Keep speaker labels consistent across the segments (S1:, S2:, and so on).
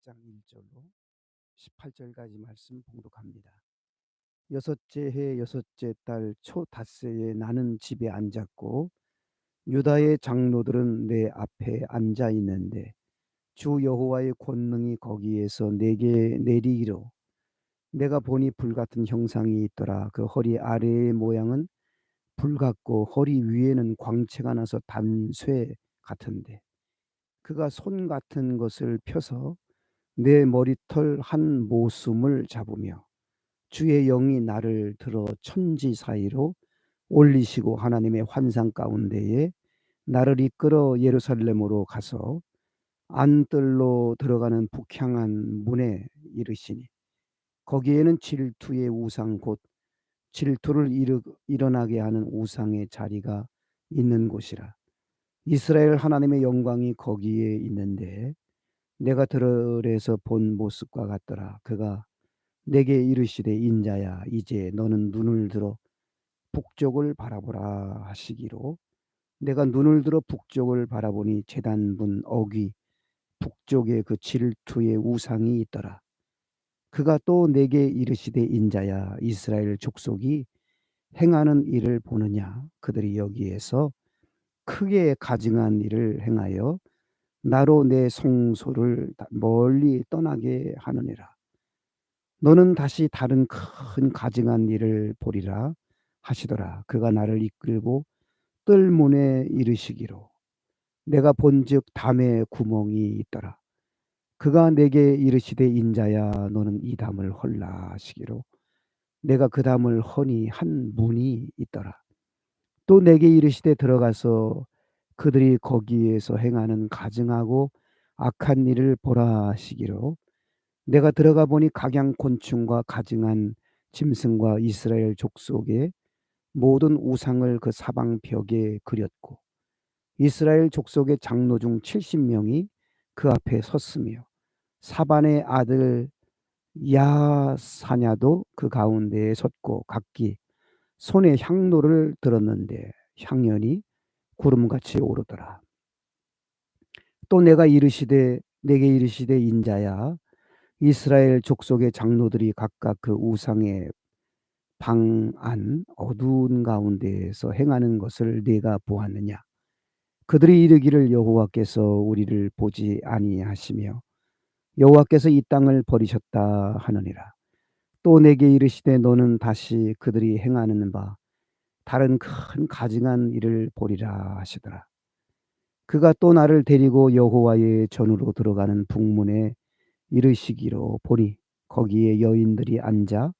S1: 에스겔 8장 1절로 18절까지 말씀 봉독합니다. 여섯째 해 여섯째 달 초 닷새에 나는 집에 앉았고 유다의 장로들은 내 앞에 앉아 있는데 주 여호와의 권능이 거기에서 내게 내리기로 내가 보니 불 같은 형상이 있더라 그 허리 아래의 모양은 불 같고 허리 위에는 광채가 나서 단쇠 같은데 그가 손 같은 것을 펴서 내 머리털 한 모숨을 잡으며 주의 영이 나를 들어 천지 사이로 올리시고 하나님의 환상 가운데에 나를 이끌어 예루살렘으로 가서 안뜰로 들어가는 북향한 문에 이르시니 거기에는 질투의 우상 곧 질투를 일으, 일어나게 하는 우상의 자리가 있는 곳이라. 이스라엘 하나님의 영광이 거기에 있는데 내가 들으에서 본 모습과 같더라. 그가 내게 이르시되 인자야 이제 너는 눈을 들어 북쪽을 바라보라 하시기로 내가 눈을 들어 북쪽을 바라보니 재단문 어귀 북쪽에 그 질투의 우상이 있더라. 그가 또 내게 이르시되 인자야 이스라엘 족속이 행하는 일을 보느냐 그들이 여기에서 크게 가증한 일을 행하여 나로 내 성소를 멀리 떠나게 하느니라. 너는 다시 다른 큰 가증한 일을 보리라 하시더라. 그가 나를 이끌고 뜰문에 이르시기로 내가 본즉 담에 구멍이 있더라. 그가 내게 이르시되 인자야 너는 이 담을 헐라 하시기로 내가 그 담을 허니 한 문이 있더라. 또 내게 이르시되 들어가서 그들이 거기에서 행하는 가증하고 악한 일을 보라 하시기로. 내가 들어가 보니 각양 곤충과 가증한 짐승과 이스라엘 족속의 모든 우상을 그 사방 벽에 그렸고 이스라엘 족속의 장로 중 70명이 그 앞에 섰으며 사반의 아들 야사냐도 그 가운데에 섰고 각기 손에 향로를 들었는데 향연이 구름같이 오르더라. 또 내가 이르시되 내게 이르시되 인자야. 이스라엘 족속의 장로들이 각각 그 우상의 방 안 어두운 가운데에서 행하는 것을 네가 보았느냐? 그들이 이르기를 여호와께서 우리를 보지 아니하시며 여호와께서 이 땅을 버리셨다 하느니라. 또 내게 이르시되 너는 다시 그들이 행하는 바 다른 큰 가증한 일을 보리라 하시더라. 그가 또 나를 데리고 여호와의 전으로 들어가는 북문에 이르시기로 보니 거기에 여인들이 앉아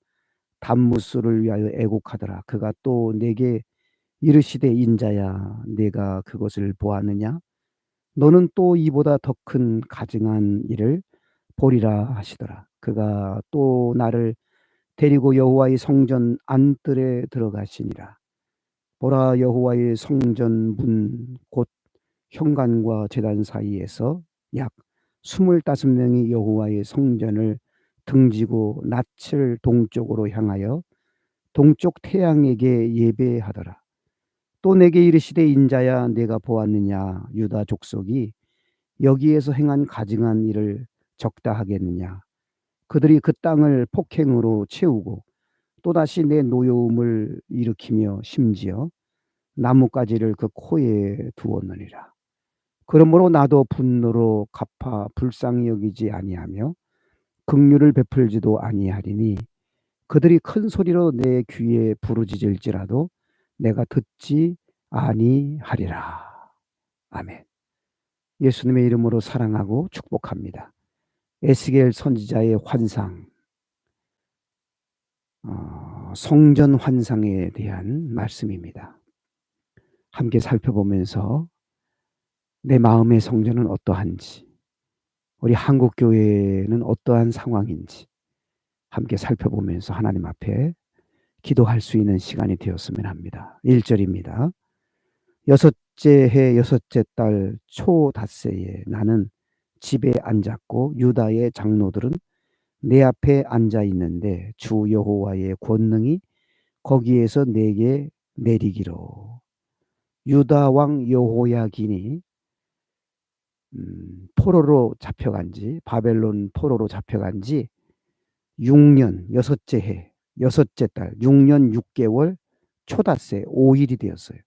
S1: 단무술을 위하여 애곡하더라. 그가 또 내게 이르시되 인자야 내가 그것을 보았느냐 너는 또 이보다 더 큰 가증한 일을 보리라 하시더라. 그가 또 나를 데리고 여호와의 성전 안뜰에 들어가시니라. 보라 여호와의 성전 문 곧 현관과 제단 사이에서 약 스물다섯 명이 여호와의 성전을 등지고 낯을 동쪽으로 향하여 동쪽 태양에게 예배하더라. 또 내게 이르시되 인자야 내가 보았느냐 유다 족속이 여기에서 행한 가증한 일을 적다 하겠느냐 그들이 그 땅을 폭행으로 채우고 또다시 내 노여움을 일으키며 심지어 나뭇가지를 그 코에 두었느니라. 그러므로 나도 분노로 갚아 불쌍히 여기지 아니하며 긍휼을 베풀지도 아니하리니 그들이 큰 소리로 내 귀에 부르짖을지라도 내가 듣지 아니하리라. 아멘. 예수님의 이름으로 사랑하고 축복합니다. 에스겔 선지자의 환상 어, 성전 환상에 대한 말씀입니다. 함께 살펴보면서 내 마음의 성전은 어떠한지, 우리 한국 교회는 어떠한 상황인지 함께 살펴보면서 하나님 앞에 기도할 수 있는 시간이 되었으면 합니다. 1절입니다. 여섯째 해 여섯째 달 초 닷새에 나는 집에 앉았고 유다의 장로들은 내 앞에 앉아 있는데 주 여호와의 권능이 거기에서 내게 내리기로 유다 왕 여호야긴이 음, 포로로 잡혀간 지 바벨론 포로로 잡혀간 지 6년 여섯째 해 여섯째 달 6년 6개월 초닷새 5일이 되었어요.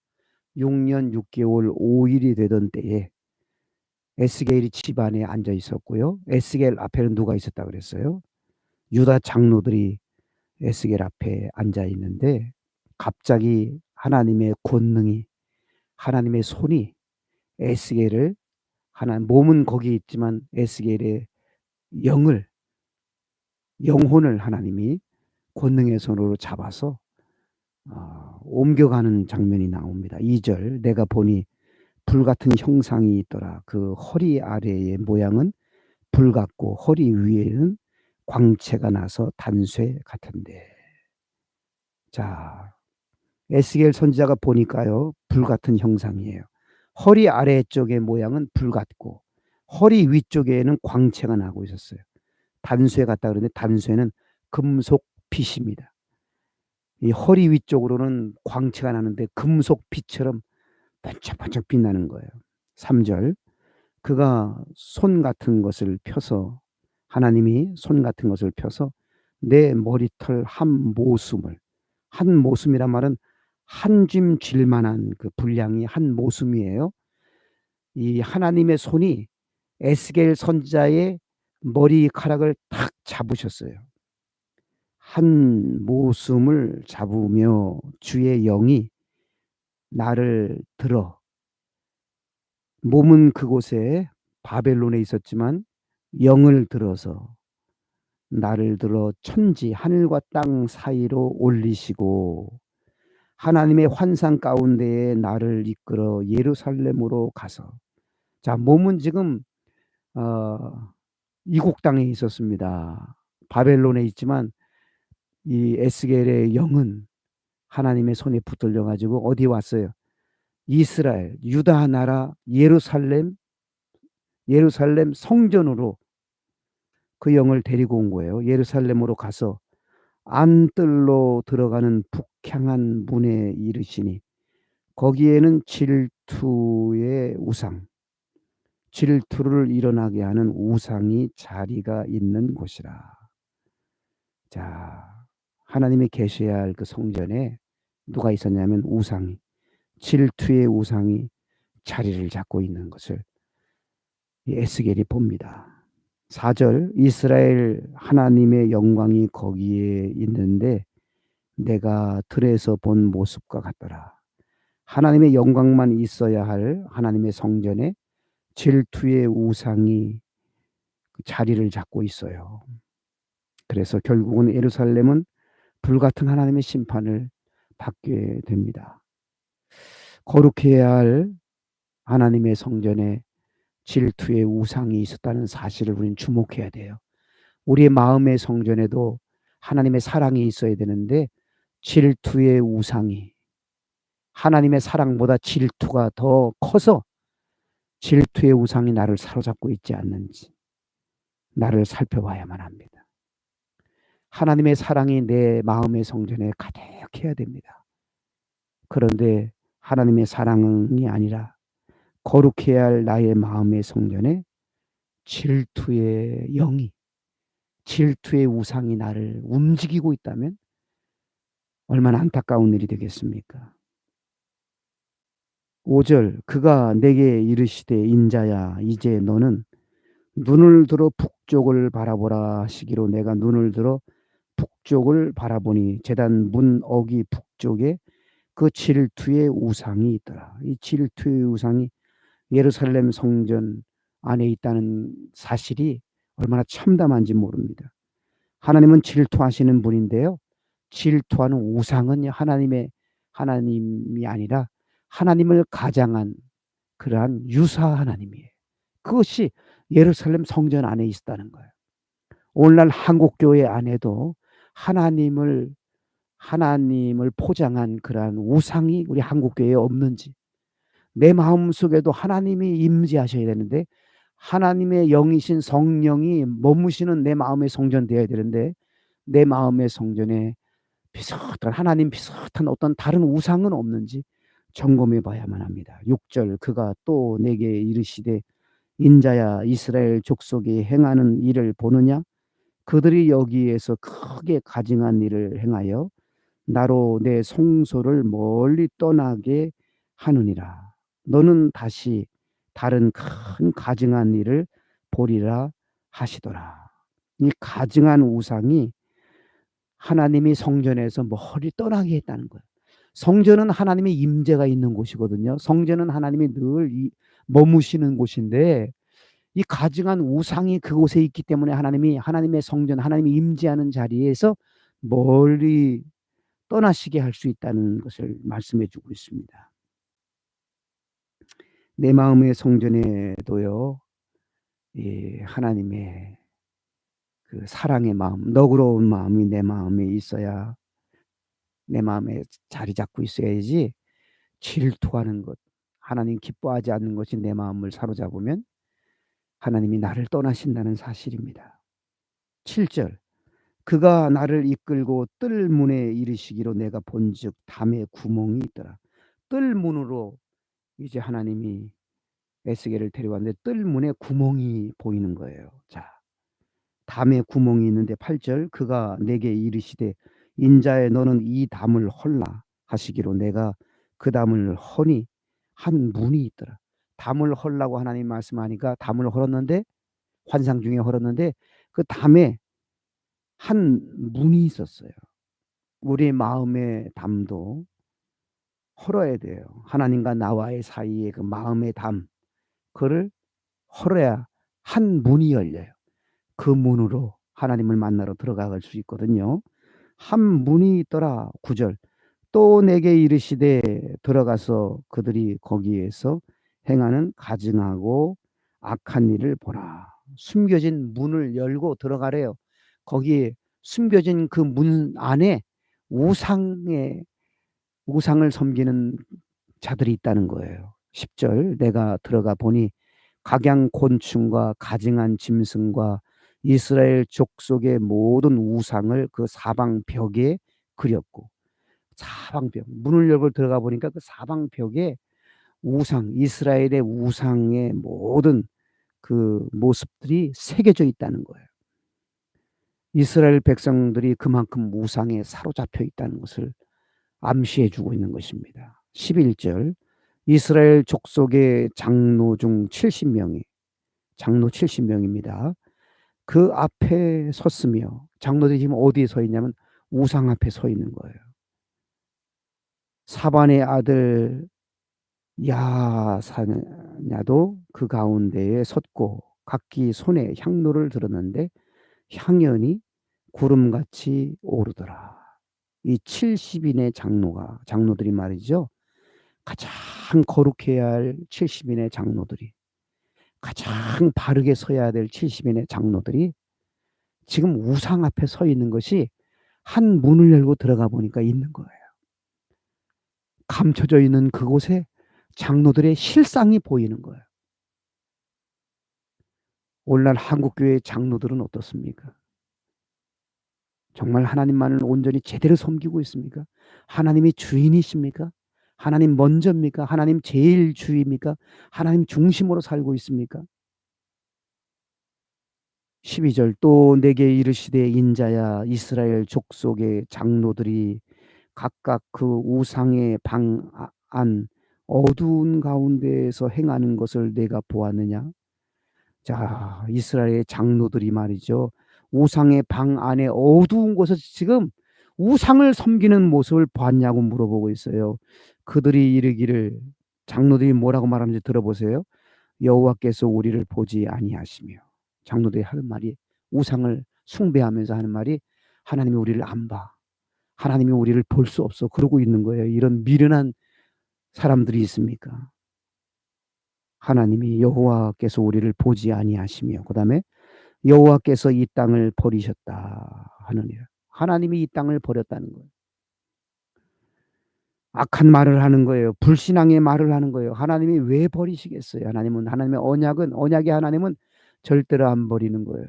S1: 6년 6개월 5일이 되던 때에 에스겔이 집안에 앉아 있었고요. 에스겔 앞에는 누가 있었다 그랬어요? 유다 장로들이 에스겔 앞에 앉아 있는데 갑자기 하나님의 권능이 하나님의 손이 에스겔을 하나 몸은 거기 있지만 에스겔의 영을 영혼을 하나님이 권능의 손으로 잡아서 어, 옮겨가는 장면이 나옵니다. 2절 내가 보니 불 같은 형상이 있더라. 그 허리 아래의 모양은 불 같고 허리 위에는 광채가 나서 단쇠 같은데. 자, 에스겔 선지자가 보니까요. 불 같은 형상이에요. 허리 아래쪽의 모양은 불 같고 허리 위쪽에는 광채가 나고 있었어요. 단쇠 같다 그러는데 단쇠는 금속 빛입니다. 이 허리 위쪽으로는 광채가 나는데 금속 빛처럼 반짝반짝 빛나는 거예요. 3절 그가 손 같은 것을 펴서 하나님이 손 같은 것을 펴서 내 머리털 한 모숨을 한 모숨이란 말은 한줌 질만한 그 분량이 한 모숨이에요. 이 하나님의 손이 에스겔 선자의 머리카락을 탁 잡으셨어요. 한 모숨을 잡으며 주의 영이 나를 들어 몸은 그곳에 바벨론에 있었지만 영을 들어서 나를 들어 천지 하늘과 땅 사이로 올리시고 하나님의 환상 가운데에 나를 이끌어 예루살렘으로 가서 자 몸은 지금 어, 이국 땅에 있었습니다. 바벨론에 있지만 이 에스겔의 영은 하나님의 손에 붙들려 가지고 어디 왔어요? 이스라엘, 유다 나라 예루살렘 예루살렘 성전으로 그 영을 데리고 온 거예요. 예루살렘으로 가서 안뜰로 들어가는 북향한 문에 이르시니 거기에는 질투의 우상, 질투를 일어나게 하는 우상이 자리가 있는 곳이라. 자, 하나님이 계셔야 할 그 성전에 누가 있었냐면 우상이 질투의 우상이 자리를 잡고 있는 것을 에스겔이 봅니다. 4절 이스라엘 하나님의 영광이 거기에 있는데 내가 들에서 본 모습과 같더라. 하나님의 영광만 있어야 할 하나님의 성전에 질투의 우상이 그 자리를 잡고 있어요. 그래서 결국은 예루살렘은 불같은 하나님의 심판을 받게 됩니다. 거룩해야 할 하나님의 성전에 질투의 우상이 있었다는 사실을 우리는 주목해야 돼요. 우리의 마음의 성전에도 하나님의 사랑이 있어야 되는데 질투의 우상이 하나님의 사랑보다 질투가 더 커서 질투의 우상이 나를 사로잡고 있지 않는지 나를 살펴봐야만 합니다. 하나님의 사랑이 내 마음의 성전에 가득해야 됩니다. 그런데 하나님의 사랑이 아니라 거룩해야 할 나의 마음의 성전에 질투의 영이 질투의 우상이 나를 움직이고 있다면 얼마나 안타까운 일이 되겠습니까? 5절 그가 내게 이르시되 인자야 이제 너는 눈을 들어 북쪽을 바라보라 하시기로 내가 눈을 들어 북쪽을 바라보니 재단 문 어기 북쪽에 그 질투의 우상이 있더라. 이 질투의 우상이 예루살렘 성전 안에 있다는 사실이 얼마나 참담한지 모릅니다. 하나님은 질투하시는 분인데요. 질투하는 우상은 하나님의 하나님이 아니라 하나님을 가장한 그러한 유사 하나님이에요. 그것이 예루살렘 성전 안에 있다는 거예요. 오늘날 한국 교회 안에도 하나님을 하나님을 포장한 그러한 우상이 우리 한국 교회에 없는지 내 마음 속에도 하나님이 임재하셔야 되는데 하나님의 영이신 성령이 머무시는 내 마음의 성전 되어야 되는데 내 마음의 성전에 비슷한 하나님 비슷한 어떤 다른 우상은 없는지 점검해 봐야만 합니다. 6절 그가 또 내게 이르시되 인자야 이스라엘 족속이 행하는 일을 보느냐 그들이 여기에서 크게 가증한 일을 행하여 나로 내 성소를 멀리 떠나게 하느니라 너는 다시 다른 큰 가증한 일을 보리라 하시더라 이 가증한 우상이 하나님이 성전에서 멀리 떠나게 했다는 거예요. 성전은 하나님의 임재가 있는 곳이거든요. 성전은 하나님이 늘 이, 머무시는 곳인데 이 가증한 우상이 그곳에 있기 때문에 하나님이 하나님의 성전, 하나님이 임재하는 자리에서 멀리 떠나시게 할 수 있다는 것을 말씀해 주고 있습니다. 내 마음의 성전에도요, 이 하나님의 그 사랑의 마음, 너그러운 마음이 내 마음에 있어야 내 마음에 자리 잡고 있어야지 질투하는 것, 하나님 기뻐하지 않는 것이 내 마음을 사로잡으면 하나님이 나를 떠나신다는 사실입니다. 7절 그가 나를 이끌고 뜰 문에 이르시기로 내가 본즉 담에 구멍이 있더라. 뜰 문으로 이제 하나님이 에스겔을 데려왔는데 뜰 문에 구멍이 보이는 거예요. 자, 담에 구멍이 있는데 8절 그가 내게 이르시되 인자에 너는 이 담을 헐라 하시기로 내가 그 담을 허니 한 문이 있더라. 담을 헐라고 하나님 말씀하니까 담을 헐었는데 환상 중에 헐었는데 그 담에 한 문이 있었어요. 우리 마음의 담도 헐어야 돼요. 하나님과 나와의 사이에 그 마음의 담, 그를 헐어야 한 문이 열려요. 그 문으로 하나님을 만나러 들어갈 수 있거든요. 한 문이 있더라. 구절. 또 내게 이르시되 들어가서 그들이 거기에서 행하는 가증하고 악한 일을 보라. 숨겨진 문을 열고 들어가래요. 거기에 숨겨진 그 문 안에 우상의 우상을 섬기는 자들이 있다는 거예요. 10절 내가 들어가 보니 각양 곤충과 가증한 짐승과 이스라엘 족속의 모든 우상을 그 사방 벽에 그렸고 사방 벽 문을 열고 들어가 보니까 그 사방 벽에 우상 이스라엘의 우상의 모든 그 모습들이 새겨져 있다는 거예요. 이스라엘 백성들이 그만큼 우상에 사로잡혀 있다는 것을 암시해 주고 있는 것입니다. 11절 이스라엘 족속의 장로 중 70명이 장로 70명입니다. 그 앞에 섰으며 장로들이 지금 어디에 서 있냐면 우상 앞에 서 있는 거예요. 사반의 아들 야사냐도 그 가운데에 섰고 각기 손에 향로를 들었는데 향연이 구름같이 오르더라. 이 70인의 장로가 장로들이 말이죠. 가장 거룩해야 할 70인의 장로들이 가장 바르게 서야 될 70인의 장로들이 지금 우상 앞에 서 있는 것이 한 문을 열고 들어가 보니까 있는 거예요. 감춰져 있는 그곳에 장로들의 실상이 보이는 거예요. 오늘날 한국교회 장로들은 어떻습니까? 정말 하나님만을 온전히 제대로 섬기고 있습니까? 하나님이 주인이십니까? 하나님 먼저입니까? 하나님 제일 주입니까? 하나님 중심으로 살고 있습니까? 12절 또 내게 이르시되 인자야 이스라엘 족속의 장로들이 각각 그 우상의 방 안 어두운 가운데에서 행하는 것을 내가 보았느냐? 자, 이스라엘의 장로들이 말이죠. 우상의 방 안에 어두운 곳에서 지금 우상을 섬기는 모습을 봤냐고 물어보고 있어요. 그들이 이르기를 장로들이 뭐라고 말하는지 들어보세요. 여호와께서 우리를 보지 아니하시며 장로들이 하는 말이 우상을 숭배하면서 하는 말이 하나님이 우리를 안 봐. 하나님이 우리를 볼 수 없어. 그러고 있는 거예요. 이런 미련한 사람들이 있습니까? 하나님이 여호와께서 우리를 보지 아니하시며 그다음에 여호와께서 이 땅을 버리셨다 하느니라. 하나님이 이 땅을 버렸다는 거예요. 악한 말을 하는 거예요. 불신앙의 말을 하는 거예요. 하나님이 왜 버리시겠어요? 하나님은 하나님의 언약은 언약의 하나님은 절대로 안 버리는 거예요.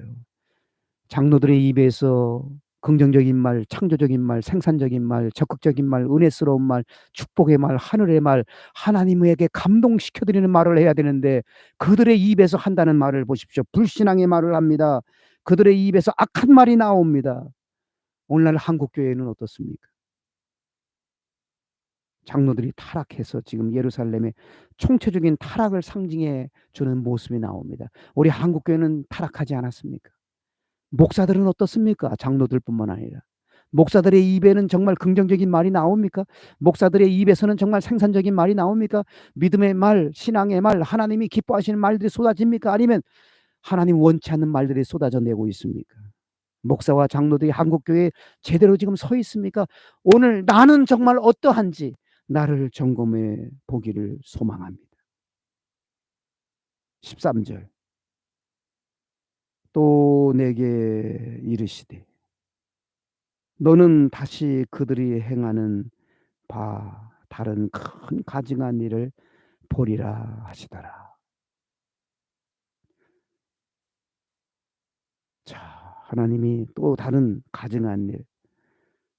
S1: 장로들의 입에서 긍정적인 말, 창조적인 말, 생산적인 말, 적극적인 말, 은혜스러운 말, 축복의 말, 하늘의 말, 하나님에게 감동시켜 드리는 말을 해야 되는데 그들의 입에서 한다는 말을 보십시오. 불신앙의 말을 합니다. 그들의 입에서 악한 말이 나옵니다. 오늘날 한국 교회는 어떻습니까? 장로들이 타락해서 지금 예루살렘에 총체적인 타락을 상징해 주는 모습이 나옵니다. 우리 한국 교회는 타락하지 않았습니까? 목사들은 어떻습니까? 장로들뿐만 아니라 목사들의 입에는 정말 긍정적인 말이 나옵니까? 목사들의 입에서는 정말 생산적인 말이 나옵니까? 믿음의 말, 신앙의 말, 하나님이 기뻐하시는 말들이 쏟아집니까? 아니면 하나님 원치 않는 말들이 쏟아져 내고 있습니까? 목사와 장로들이 한국 교회에 제대로 지금 서 있습니까? 오늘 나는 정말 어떠한지 나를 점검해 보기를 소망합니다. 13절 또 내게 이르시되 너는 다시 그들이 행하는 바 다른 큰 가증한 일을 보리라 하시더라. 자, 하나님이 또 다른 가증한 일,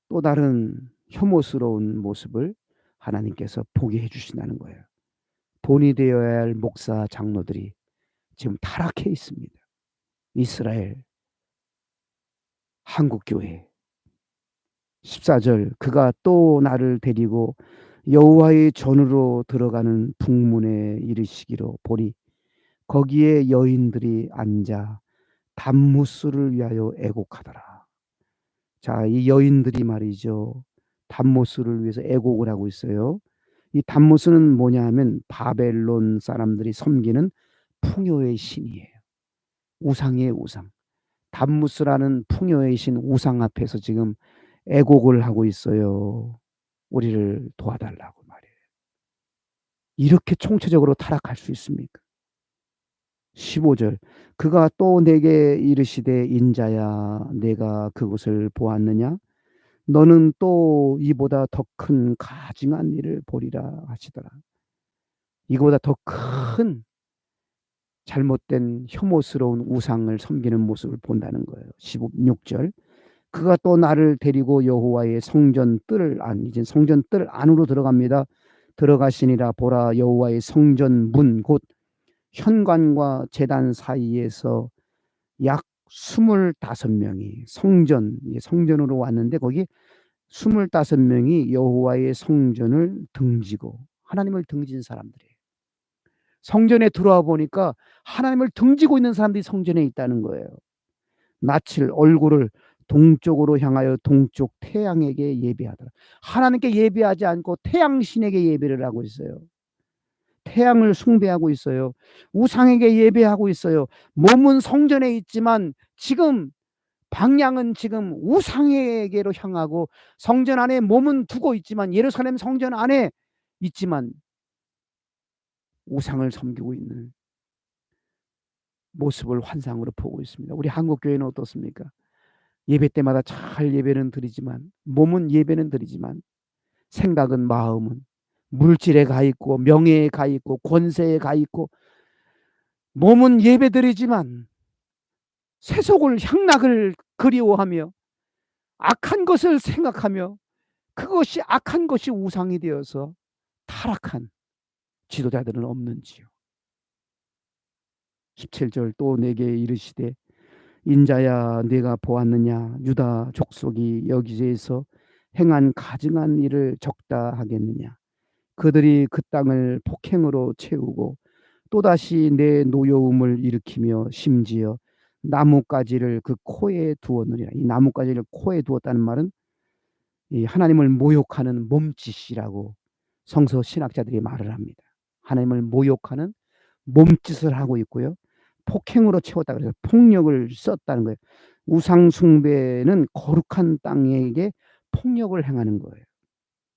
S1: 또 다른 혐오스러운 모습을 하나님께서 보게 해주신다는 거예요. 본이 되어야 할 목사 장로들이 지금 타락해 있습니다. 이스라엘 한국교회 14절 그가 또 나를 데리고 여호와의 전으로 들어가는 북문에 이르시기로 보니 거기에 여인들이 앉아 단무스를 위하여 애곡하더라. 자, 이 여인들이 말이죠. 단무스를 위해서 애곡을 하고 있어요. 이 단무스는 뭐냐 하면 바벨론 사람들이 섬기는 풍요의 신이에요. 우상의 우상. 단무스라는 풍요의 신 우상 앞에서 지금 애곡을 하고 있어요. 우리를 도와달라고 말이에요. 이렇게 총체적으로 타락할 수 있습니까? 15절 그가 또 내게 이르시되 인자야 내가 그곳을 보았느냐 너는 또 이보다 더 큰 가증한 일을 보리라 하시더라. 이거보다 더 큰 잘못된 혐오스러운 우상을 섬기는 모습을 본다는 거예요. 16절 그가 또 나를 데리고 여호와의 성전 뜰 안, 이제 성전 뜰 안으로 들어갑니다. 들어가시니라 보라 여호와의 성전 문 곧 현관과 재단 사이에서 약 25명이 성전, 성전으로 왔는데 거기 25명이 여호와의 성전을 등지고 하나님을 등진 사람들이에요. 성전에 들어와 보니까 하나님을 등지고 있는 사람들이 성전에 있다는 거예요. 낯을 얼굴을 동쪽으로 향하여 동쪽 태양에게 예배하더라. 하나님께 예배하지 않고 태양 신에게 예배를 하고 있어요. 태양을 숭배하고 있어요. 우상에게 예배하고 있어요. 몸은 성전에 있지만 지금 방향은 지금 우상에게로 향하고 성전 안에 몸은 두고 있지만 예루살렘 성전 안에 있지만 우상을 섬기고 있는 모습을 환상으로 보고 있습니다. 우리 한국 교회는 어떻습니까? 예배 때마다 잘 예배는 드리지만 몸은 예배는 드리지만 생각은 마음은 물질에 가 있고 명예에 가 있고 권세에 가 있고 몸은 예배 드리지만 세속을 향락을 그리워하며 악한 것을 생각하며 그것이 악한 것이 우상이 되어서 타락한 지도자들은 없는지요. 17절 또 내게 이르시되 인자야 내가 보았느냐 유다 족속이 여기저에서 행한 가증한 일을 적다 하겠느냐 그들이 그 땅을 폭행으로 채우고 또다시 내 노여움을 일으키며 심지어 나뭇가지를 그 코에 두었느니라. 이 나뭇가지를 코에 두었다는 말은 이 하나님을 모욕하는 몸짓이라고 성서 신학자들이 말을 합니다. 하나님을 모욕하는 몸짓을 하고 있고요. 폭행으로 채웠다 그래서 폭력을 썼다는 거예요. 우상 숭배는 거룩한 땅에게 폭력을 행하는 거예요.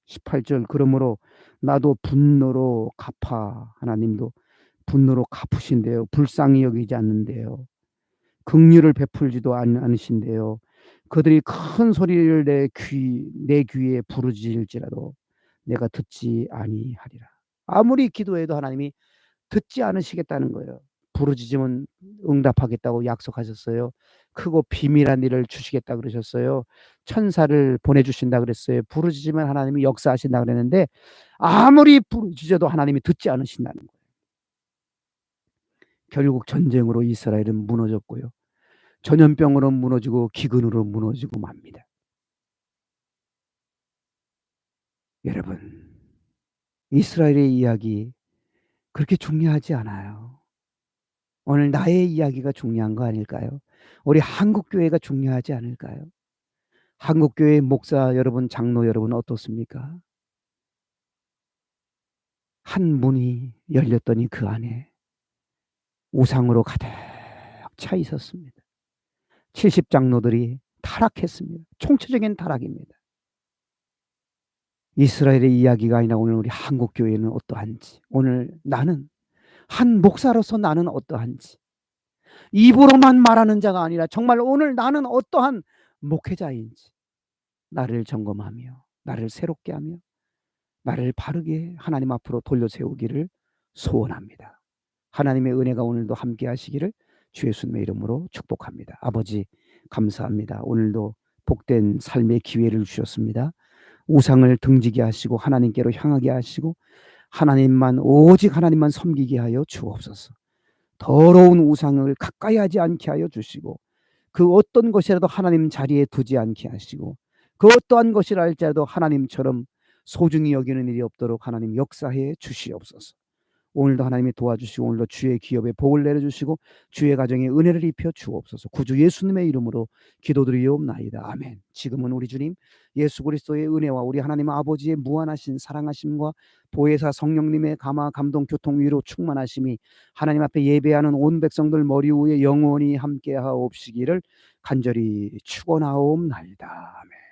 S1: 18절 그러므로 나도 분노로 갚아 하나님도 분노로 갚으신대요. 불쌍히 여기지 않는데요. 긍휼을 베풀지도 않으신데요. 그들이 큰 소리를 내 귀 내 귀에 부르짖을지라도 내가 듣지 아니하리라. 아무리 기도해도 하나님이 듣지 않으시겠다는 거예요. 부르짖으면 응답하겠다고 약속하셨어요. 크고 비밀한 일을 주시겠다 그러셨어요. 천사를 보내주신다 그랬어요. 부르짖으면 하나님이 역사하신다 그랬는데 아무리 부르짖어도 하나님이 듣지 않으신다는 거예요. 결국 전쟁으로 이스라엘은 무너졌고요. 전염병으로 무너지고 기근으로 무너지고 맙니다. 여러분, 이스라엘의 이야기 그렇게 중요하지 않아요. 오늘 나의 이야기가 중요한 거 아닐까요? 우리 한국 교회가 중요하지 않을까요? 한국 교회 목사 여러분, 장로 여러분 어떻습니까? 한 문이 열렸더니 그 안에 우상으로 가득 차 있었습니다. 70 장로들이 타락했습니다. 총체적인 타락입니다. 이스라엘의 이야기가 아니라 오늘 우리 한국 교회는 어떠한지, 오늘 나는 한 목사로서 나는 어떠한지, 입으로만 말하는 자가 아니라 정말 오늘 나는 어떠한 목회자인지 나를 점검하며 나를 새롭게 하며 나를 바르게 하나님 앞으로 돌려 세우기를 소원합니다. 하나님의 은혜가 오늘도 함께 하시기를 주 예수님의 이름으로 축복합니다. 아버지 감사합니다. 오늘도 복된 삶의 기회를 주셨습니다. 우상을 등지게 하시고 하나님께로 향하게 하시고 하나님만 오직 하나님만 섬기게 하여 주옵소서. 더러운 우상을 가까이 하지 않게 하여 주시고 그 어떤 것이라도 하나님 자리에 두지 않게 하시고 그 어떠한 것이라 할지라도 하나님처럼 소중히 여기는 일이 없도록 하나님 역사해 주시옵소서. 오늘도 하나님이 도와주시고 오늘도 주의 기업에 복을 내려주시고 주의 가정에 은혜를 입혀 주옵소서. 구주 예수님의 이름으로 기도드리옵나이다. 아멘. 지금은 우리 주님 예수 그리스도의 은혜와 우리 하나님 아버지의 무한하신 사랑하심과 보혜사 성령님의 감화 감동 교통 위로 충만하심이 하나님 앞에 예배하는 온 백성들 머리 위에 영원히 함께하옵시기를 간절히 축원하옵나이다. 아멘.